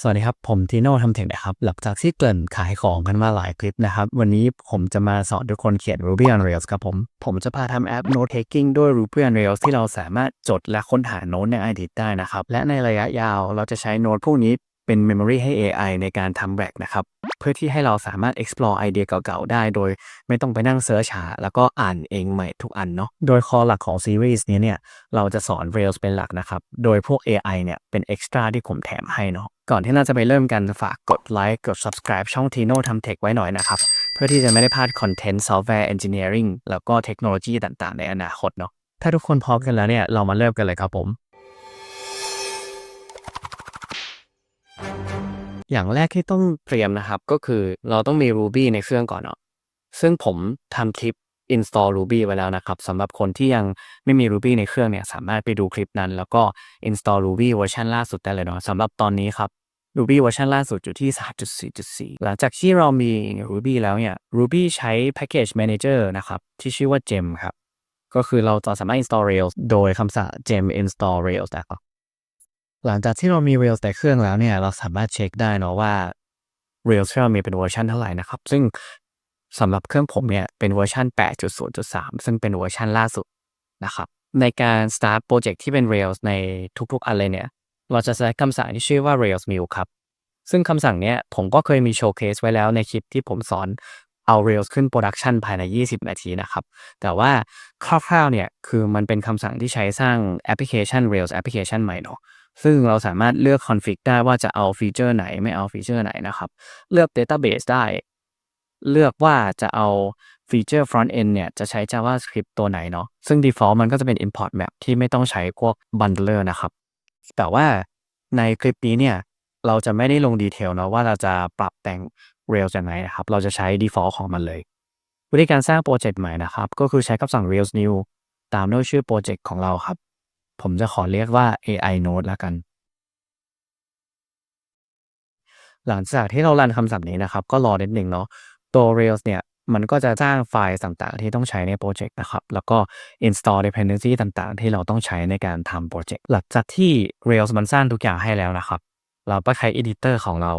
สวัสดีครับ ผมทีโน่ทำเทคนะครับ หลังจากที่เกริ่นขายของกันมาหลายคลิปนะครับ วันนี้ผมจะมาสอนทุกคนเขียน Ruby on Rails ครับผม ผมจะพาทำแอป Note Taking ด้วย Ruby on Rails ที่เราสามารถจดและค้นหาโน้ตในอดีตได้นะครับ และในระยะยาวเราจะใช้โน้ตพวกนี้เป็น Memory ให้ AI ในการทำแบกนะครับ เพื่อที่ให้เราสามารถ explore ไอเดียเก่าๆ ได้ โดยไม่ต้องไปนั่งเสิร์ชหาแล้วก็อ่านเองใหม่ทุกอันเนาะ โดยคอหลักของซีรีส์นี้เนี่ยเราจะสอน Rails เป็นหลักนะครับ โดยพวก AI เนี่ยเป็น extra ที่ผมแถมให้เนาะ ก่อนที่เราจะไปเริ่มกันฝากกดไลค์กด subscribe ช่อง Tino ทำเทคไว้หน่อยนะครับ เพื่อที่จะไม่ได้พลาดคอนเทนต์ software engineering แล้วก็เทคโนโลยีต่างๆ ในอนาคตเนาะ ถ้าทุกคนพร้อมกันแล้วเนี่ยเรามาเริ่มกันเลยครับผม อย่างแรกที่ต้องเตรียมนะครับ ก็คือเราต้องมี Ruby ในเครื่องก่อนเนาะซึ่งผมทำคลิป install Ruby ไว้แล้วนะครับสำหรับคนที่ยังไม่มี Ruby ในเครื่องเนี่ย สามารถไปดูคลิปนั้น แล้วก็ install Ruby เวอร์ชันล่าสุดได้เลยเนาะสำหรับตอนนี้ครับ Ruby เวอร์ชันล่าสุดอยู่ที่ 3.4.4 หลังจากที่เรามี Ruby แล้วเนี่ย Ruby ใช้ package manager นะครับ ที่ชื่อว่า gem ครับ ก็คือเราจะสามารถ install Rails โดยคำสั่ง gem install Rails นะครับ หลังจากที่เรามี Rails ในเครื่องแล้วเนี่ย เราสามารถเช็คได้เนาะว่า Rails ที่เรามีเป็นเวอร์ชันเท่าไหร่นะครับ ซึ่งสำหรับเครื่องผมเนี่ยเป็นเวอร์ชัน8.0.3 ซึ่งเป็นเวอร์ชันล่าสุดนะครับในการ start project ที่เป็น Rails ในทุกๆ อันเลยเนี่ย เราจะใช้คำสั่งที่ชื่อว่า Rails New ครับ ซึ่งคำสั่งเนี้ยผมก็เคยมีโชว์เคสไว้แล้วในคลิปที่ผมสอนเอา Rails ขึ้น Production ภายใน 20 นาทีนะครับ แต่ว่าคร่าวๆเนี่ยคือมันเป็นคำสั่งที่ใช้สร้างแอปพลิเคชัน Rails แอปพลิเคชันใหม่เนาะ ซึ่งเราสามารถเลือกคอนฟิกได้ว่าจะเอาฟีเจอร์ไหนไม่เอาฟีเจอร์ไหนนะครับ เลือก Database ได้ เลือกว่าจะเอาฟีเจอร์ front end เนี่ยจะใช้ JavaScript ตัวไหนเนาะซึ่ง default มันก็จะเป็น import map ที่ไม่ต้องใช้พวก bundler นะครับ แต่ว่าในคลิปนี้เนี่ยเราจะไม่ได้ลงดีเทลเนาะว่าเราจะปรับแต่ง Rails ยังไงนะครับ เราจะใช้ default ของมันเลย วิธีการสร้างโปรเจกต์ใหม่นะครับ ก็คือใช้คำสั่ง Rails new ตามด้วยชื่อโปรเจกต์ของเราครับ ผมจะขอเรียกว่า AI node แล้วกัน หลังจากที่เรารันคำศัพท์นี้นะครับ ก็รอนิดหนึ่งเนาะตัว Rails เนี่ย มันก็จะสร้างไฟล์ต่างๆ ที่ต้องใช้ในโปรเจกต์นะครับ แล้วก็ install dependency ต่างๆ ที่เราต้องใช้ในการทำโปรเจกต์หลังจากที่ Rails มันสร้างทุกอย่างให้แล้วนะครับ เราก็ใช้ editor ของเรา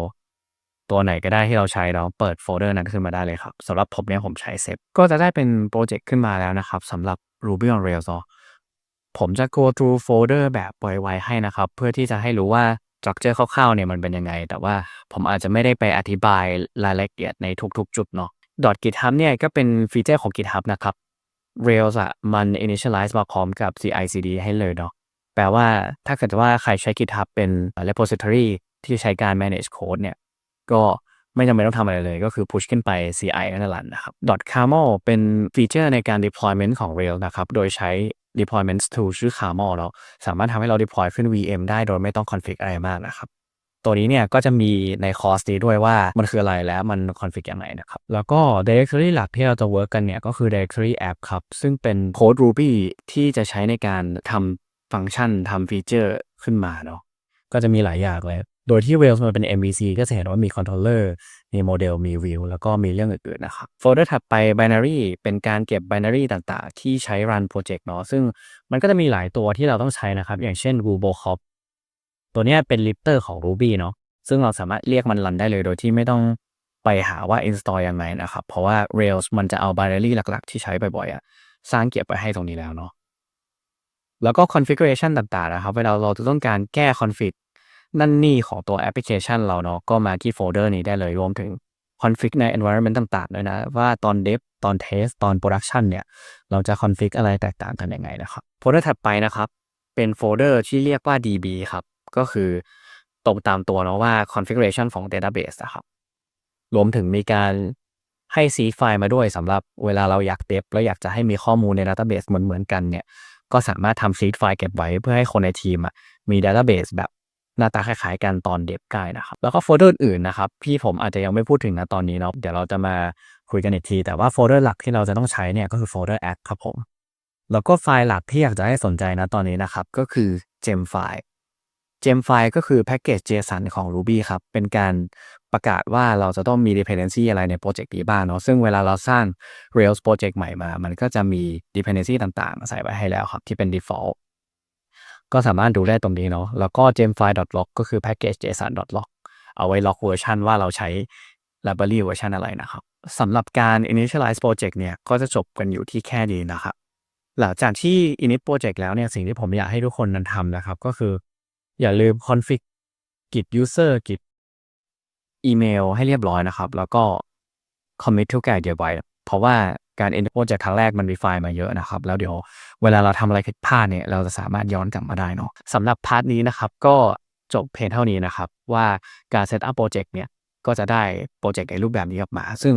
ตัวไหนก็ได้ที่เราใช้เราเปิดโฟลเดอร์นั้นขึ้นมาได้เลยครับสำหรับผมเนี่ยผมใช้เซฟก็จะได้เป็นโปรเจกต์ขึ้นมาแล้วนะครับสำหรับ Ruby on Rails เนาะ ผมจะ go through folder แบบไวๆให้นะครับ เพื่อที่จะให้รู้ว่า structure คร่าวๆเนี่ยมันเป็นยังไง แต่ว่าผมอาจจะไม่ได้ไปอธิบายรายละเอียดในทุกๆ จุดเนาะ .github เนี่ยก็เป็นฟีเจอร์ของ GitHub นะครับ Rails อะมัน initialize มาพร้อมกับ CI/CD ให้เลยเนาะ แปลว่าถ้าเกิดว่าใครใช้ GitHub เป็น repository ที่ใช้การ manage code เนี่ย ก็ไม่จำเป็นต้องทำอะไรเลย ก็คือ push ขึ้นไป CI นั่นแหละนะครับ .camel เป็นฟีเจอร์ในการ deployment ของ Rails นะครับ โดยใช้ deployment tool ชื่อ camel แล้วสามารถทำให้เรา deploy ขึ้น VM ได้โดยไม่ต้อง config อะไรมากนะครับ ตัวนี้เนี่ยก็จะมีในคอร์สนี้ด้วยว่ามันคืออะไรและมัน config ยังไงนะครับ แล้วก็ directory หลักที่เราจะ work กันเนี่ยก็คือ directory app ครับ ซึ่งเป็น code Ruby ที่จะใช้ในการทำฟังก์ชันทำฟีเจอร์ขึ้นมาเนาะก็จะมีหลายอย่างเลย โดยที่ Rails มันเป็น MVC ก็จะเห็นว่ามี controller มีโมเดล มี view แล้วก็มีเรื่องอื่นๆนะครับโฟลเดอร์ถัดไป binary เป็นการเก็บ binary ต่างๆ ที่ใช้ run project เนาะซึ่งมันก็จะมีหลายตัวที่เราต้องใช้นะครับ อย่างเช่น Robocop ตัวเนี้ยเป็น lifter ของ Ruby เนาะซึ่งเราสามารถเรียกมันรันได้เลยโดยที่ไม่ต้องไปหาว่า install ยังไงนะครับ เพราะว่า Rails มันจะเอา binary หลักๆ ที่ใช้บ่อยๆอะสร้างเก็บไว้ให้ตรงนี้แล้วเนาะแล้วก็ configuration ต่างๆนะครับ เวลาเราจะต้องการแก้ config นั่นนี่ของตัวแอปพลิเคชันเราเนาะก็มาที่โฟลเดอร์นี้ได้เลยรวมถึง config ใน environment ต่างๆด้วยนะ ว่าตอน dev ตอน test ตอน production เนี่ย เราจะ config อะไรแตกต่างกันยังไงนะครับโฟลเดอร์ถัดไปนะครับ เป็นโฟลเดอร์ที่เรียกว่า db ครับ ก็คือตรงตามตัวเนาะว่า configuration ของ database นะครับ รวมถึงมีการให้ seed ไฟล์มาด้วยสำหรับเวลาเราอยากเดฟแล้วอยากจะให้มีข้อมูลใน database เหมือนๆกันเนี่ย ก็สามารถทำ seed ไฟล์เก็บไว้เพื่อให้คนในทีมอะมี database แบบ หน้าตาคล้ายๆกันตอนเดฟได้นะครับ แล้วก็โฟลเดอร์อื่นนะครับ พี่ผมอาจจะยังไม่พูดถึงนะตอนนี้เนาะเดี๋ยวเราจะมาคุยกันอีกที แต่ว่าโฟลเดอร์หลักที่เราจะต้องใช้เนี่ยก็คือโฟลเดอร์ app ครับผม แล้วก็ไฟล์หลักที่อยากจะให้สนใจนะตอนนี้นะครับ ก็คือ gem ไฟล์ gem ไฟล์ก็คือแพ็กเกจ JSON ของ Ruby ครับ เป็นการประกาศว่าเราจะต้องมี dependency อะไรในโปรเจกต์นี้บ้างเนาะซึ่งเวลาเราสร้าง Rails โปรเจกต์ใหม่มา มันก็จะมี dependency ต่างๆ ใส่ไว้ให้แล้วครับ ที่เป็น default ก็สามารถดูได้ตรงนี้เนาะแล้วก็ gemfile.log ก็คือ package json.log เอาไว้ล็อกเวอร์ชันว่าเราใช้ library เวอร์ชันอะไรนะครับสำหรับการ initialize project เนี่ยก็จะจบกันอยู่ที่แค่นี้นะครับหลังจากที่ init project แล้วเนี่ยสิ่งที่ผมอยากให้ทุกคนนั้นทำนะครับ ก็คือ อย่าลืม config git user git อีเมลให้เรียบร้อยนะครับ แล้วก็ commit ทุกอย่างเดียวไว้เพราะว่า การ init project ครั้งแรกมันมีไฟล์มาเยอะนะครับ แล้วเดี๋ยวเวลาเราทำอะไรผิดพลาดเนี่ยเราจะสามารถย้อนกลับมาได้เนาะสำหรับพาร์ทนี้นะครับก็จบเพียงเท่านี้นะครับ ว่าการ set up project เนี่ยก็จะได้โปรเจกต์ในรูปแบบนี้ออกมา ซึ่ง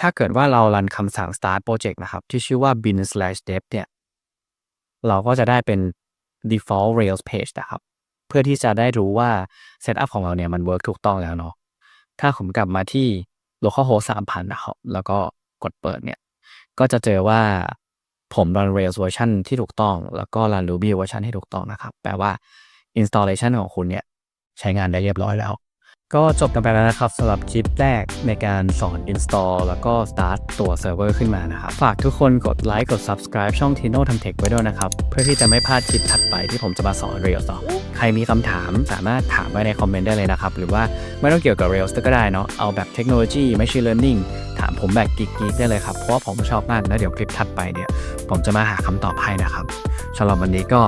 ถ้าเกิดว่าเรารันคำสั่ง start project นะครับ ที่ชื่อว่า bin slash dev เนี่ย เราก็จะได้เป็น default Rails page นะครับ เพื่อที่จะได้รู้ว่า setup ของเราเนี่ยมัน work ถูกต้องแล้วเนาะ ถ้าผมกลับมาที่ localhost 3,000 นะครับ แล้วก็กดเปิดเนี่ย ก็จะเจอว่าผมรัน Rails เวอร์ชันที่ถูกต้อง แล้วก็รัน Ruby เวอร์ชันที่ถูกต้องนะครับ แปลว่า installation ของคุณเนี่ย ใช้งานได้เรียบร้อยแล้ว ก็จบกันไปแล้วนะครับสำหรับคลิปแรกในการสอน install แล้วก็ start ตัวเซิร์ฟเวอร์ขึ้นมานะครับ ฝากทุกคนกดไลค์กด subscribe ช่อง Tino ทำ Tech ไว้ด้วยนะครับ เพื่อที่จะไม่พลาดคลิปถัดไปที่ผมจะมาสอน Rails ต่อใครมีคำถามสามารถถามไว้ในคอมเมนต์ได้เลยนะครับ หรือว่าไม่ต้องเกี่ยวกับ Rails ก็ได้เนาะเอาแบบเทคโนโลยี machine learning ถามผมแบบกิ๊กๆได้เลยครับ เพราะว่าผมชอบมากแล้วเดี๋ยวคลิปถัดไปเนี่ย ผมจะมาหาคำตอบให้นะครับสำหรับวันนี้ก็